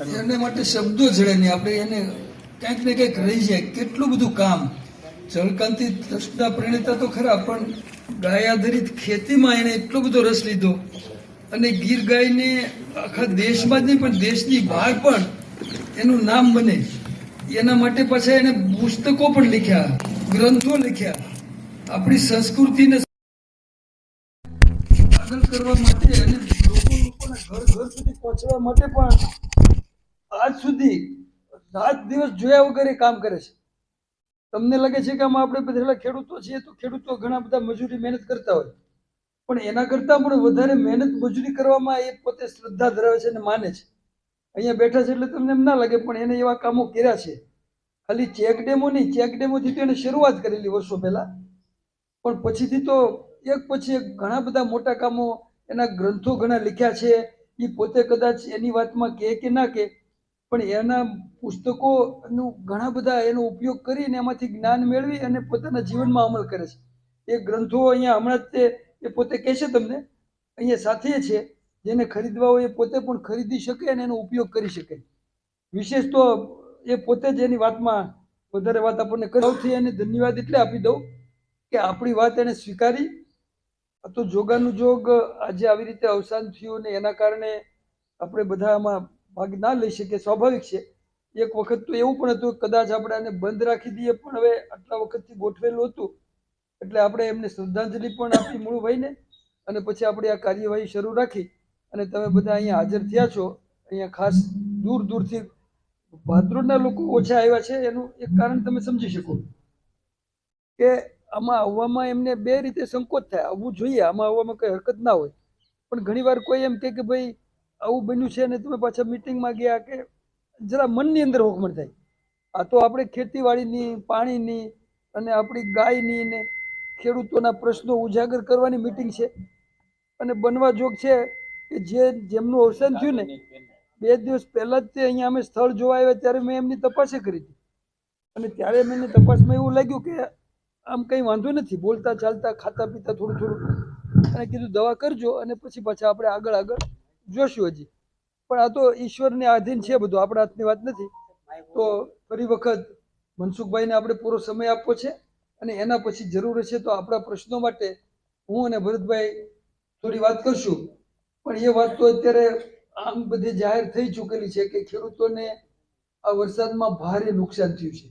એને માટે શબ્દો જડે નહીં. આપણે એને કંઈક ને કંઈક રહી જાય. કેટલું બધું કામ. જળકાંતિ ટ્રસ્ટના પ્રણેતા તો ખરા, પણ ગાય આધારિત ખેતીમાં એણે એટલો બધો રસ લીધો. અને ગીર ગાયને આખા દેશમાં જ નહીં, પણ દેશની બહાર પણ એનું નામ બને. એના માટે પાછા એને પુસ્તકો પણ લખ્યા, ગ્રંથો લખ્યા. આપણી સંસ્કૃતિને આગળ કરવા માટે અને લોકો લોકોના ઘર ઘર સુધી પહોંચવા માટે પણ આજ સુધી રાત દિવસ જોયા વગર કામ કરે છે. તમને લાગે છે કે આમાં આપણે બધા ખેડૂતો છીએ તો ખેડૂતો ઘણા બધા મજૂરી મહેનત કરતા હોય. પણ એના કરતાં પણ વધારે મહેનત મજૂરી કરવામાં એ પોતે શ્રદ્ધા ધરાવે છે અને માને છે. અહીંયા બેઠા છે એટલે તમને એમ ના લાગે, પણ એને એવા કામો કર્યા છે. ખાલી ચેક ડેમો નહીં, ચેક ડેમોથી તો એને શરૂઆત કરેલી વર્ષો પહેલા. પણ પછીથી તો એક પછી એક ઘણા બધા મોટા કામો એના ગ્રંથો ઘણા લખ્યા છે. એ પોતે કદાચ એની વાતમાં કહે કે ના કહે પણ એના પુસ્તકોનું ઘણા બધા એનો ઉપયોગ કરીને એમાંથી જ્ઞાન મેળવી અને પોતાના જીવનમાં અમલ કરે છે. એ ગ્રંથો અહીંયા હમણાં જ તે, એ પોતે કહેશે તમને, અહીંયા સાથે છે, જેને ખરીદવા હોય એ પોતે પણ ખરીદી શકે અને એનો ઉપયોગ કરી શકે. વિશેષ તો એ પોતે જ એની વાતમાં વધારે વાત આપણને સૌથી એને ધન્યવાદ એટલે આપી દઉં કે આપણી વાત એને સ્વીકારી. તો જોગાનુજોગ આજે આવી રીતે અવસાન થયું ને એના કારણે આપણે બધા આમાં ભાગ ના લઈ શકીએ સ્વાભાવિક છે. એક વખત તો એવું પણ હતું કદાચ આપણે આને બંધ રાખી દઈએ, પણ હવે આટલા વખતથી ગોઠવેલું હતું. એટલે આપણે એમને શ્રદ્ધાંજલિ પણ આપી મૂળભાઈને અને પછી આપણે આ કાર્યવાહી શરૂ રાખી. અને તમે બધા અહીંયા હાજર થયા છો. અહીંયા ખાસ દૂર દૂરથી ભાદરોડના લોકો ઓછા આવ્યા છે, એનું એક કારણ તમે સમજી શકો. કે આમાં આવવામાં એમને બે રીતે સંકોચ થાય. આવવું જોઈએ, આમાં આવવામાં કંઈ હરકત ના હોય. પણ ઘણીવાર કોઈ એમ કે ભાઈ આવું બન્યું છે અને તમે પાછા મિટિંગમાં ગયા કે જરા મનની અંદર હોકમણ થાય. આ તો આપણે ખેતીવાડીની, પાણીની અને આપણી ગાયની ને ખેડૂતોના પ્રશ્નો ઉજાગર કરવાની મિટિંગ છે. અને બનવા જોગ છે કે જે જેમનું અવસાન થયું ને, બે દિવસ પહેલાં જ તે અહીંયા અમે સ્થળ જોવા આવ્યા ત્યારે મેં એમની તપાસે કરી હતી. અને ત્યારે મેં એની તપાસમાં એવું લાગ્યું કે આમ કંઈ વાંધો નથી, બોલતા ચાલતા ખાતા પીતા થોડું થોડું અને કીધું દવા કરજો અને પછી પાછા આપણે આગળ આગળ જોશું હજી પણ આ તો ઈશ્વરને આધીન છે બધું, આપણા હાથની વાત નથી. તો ફરી વખત મનસુખભાઈને આપણે પૂરો સમય આપવો છે અને એના પછી જરૂર હશે તો આપણા પ્રશ્નો માટે હું અને ભરતભાઈ થોડી વાત કરશું. પણ એ વાત તો અત્યારે આમ બધી જાહેર થઈ ચૂકેલી છે કે ખેડૂતોને આ વરસાદમાં ભારે નુકસાન થયું છે.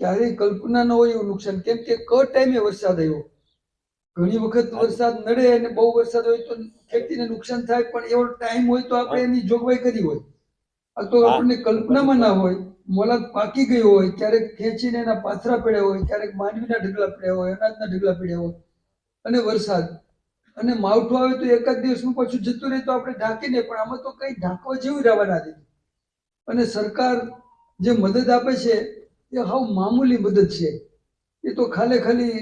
ક્યારેય કલ્પના ન હોય એવું નુકસાન. કેમ કે ક ટાઈમે વરસાદ આવ્યો. ઘણી વખત વરસાદ નડે અને બહુ વરસાદ હોય તો ખેતીને નુકસાન થાય પણ એવો ટાઈમ હોય તો આપણે એની જોગવાઈ કરી હોય. તો આપણને કલ્પનામાં ના હોય. મોલાદ પાકી ગયો હોય ક્યારેક ખેંચીને એના પાથરા પડ્યા હોય ક્યારેક માંડવીના ઢગલા પડ્યા હોય અનાજના ઢગલા પડ્યા હોય અને વરસાદ. અને માવઠું આવે તો એકાદ દિવસમાં પાછું જતું રહે તો આપણે ઢાંકીને પણ આમાં તો કઈ ઢાંકવા જેવું રહેવા ના દીધું અને સરકાર જે મદદ આપે છે એ હાવ મામૂલી મદદ છે. એ તો ખાલી ખાલી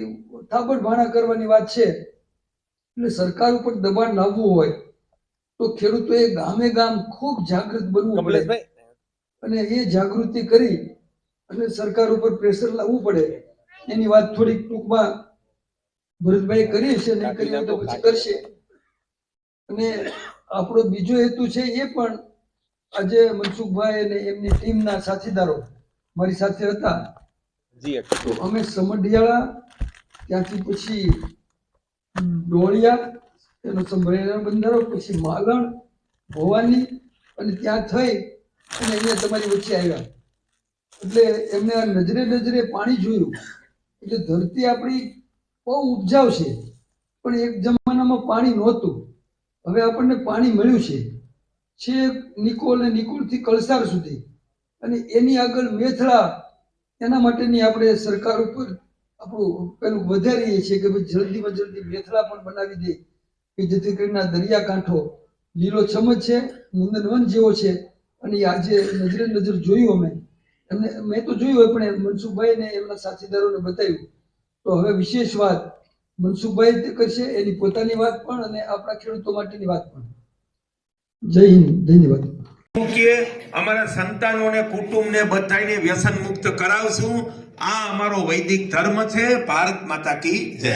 થાબડ ભાણા કરવાની વાત છે. એટલે સરકાર ઉપર દબાણ લાવવું હોય તો ખેડૂતોએ ગામે ગામ ખૂબ જાગૃત બનવું પડે. અને એ જાગૃતિ કરી અને સરકાર ઉપર પ્રેશર લાવવું પડે. એની વાત થોડીક ટૂંકમાં ભરતભાઈ કરી હશે નહીં કરી હોય તો પછી કરશે. અને આપણો બીજો હેતુ છે એ પણ આજે મનસુખભાઈ અને એમની ટીમના સાથીદારો મારી સાથે હતા. તો અમે સમઢિયાળા ત્યાંથી પછી ડોળિયા, એનો સંભળાયેલા બંધારો, પછી માલણ ભવાની અને ત્યાં થઈ અને અહીંયા તમારી વચ્ચે આવ્યા. એટલે એમને નજરે નજરે પાણી જોયું. એટલે ધરતી આપણી બહુ ઉપજાવ છે, પણ એક જમાનામાં પાણી નહોતું. હવે આપણને પાણી મળ્યું છે. છેક નિકોલ અને નિકોલથી કળસાર સુધી. અને એની આગળ મેથળા, એના માટેની આપણે સરકાર ઉપર આપણું પેલું વધારીએ છીએ કે ભાઈ જલ્દીમાં જલ્દી મેથળા પણ બનાવી દે કે જેથી કરીને દરિયાકાંઠો લીલો છમ જ છે મુંદનવન જેવો છે. અને આજે નજરે નજર જોયું અમે. એમને મેં તો જોયું હોય પણ મનસુખભાઈ ને એમના સાથીદારોને બતાવ્યું. તો હવે વિશેષ વાત, મનસુખભાઈ કરશે, એની પોતાની વાત પણ અને આપણા ખેડૂતો માટેની વાત પણ. જય હિન્દ, ધન્યવાદ. મૂકીએ, અમારા સંતાનોને, કુટુંબને બધાને વ્યસન મુક્ત કરાવશું. આ અમારો વૈદિક ધર્મ છે. ભારત માતા કી જય.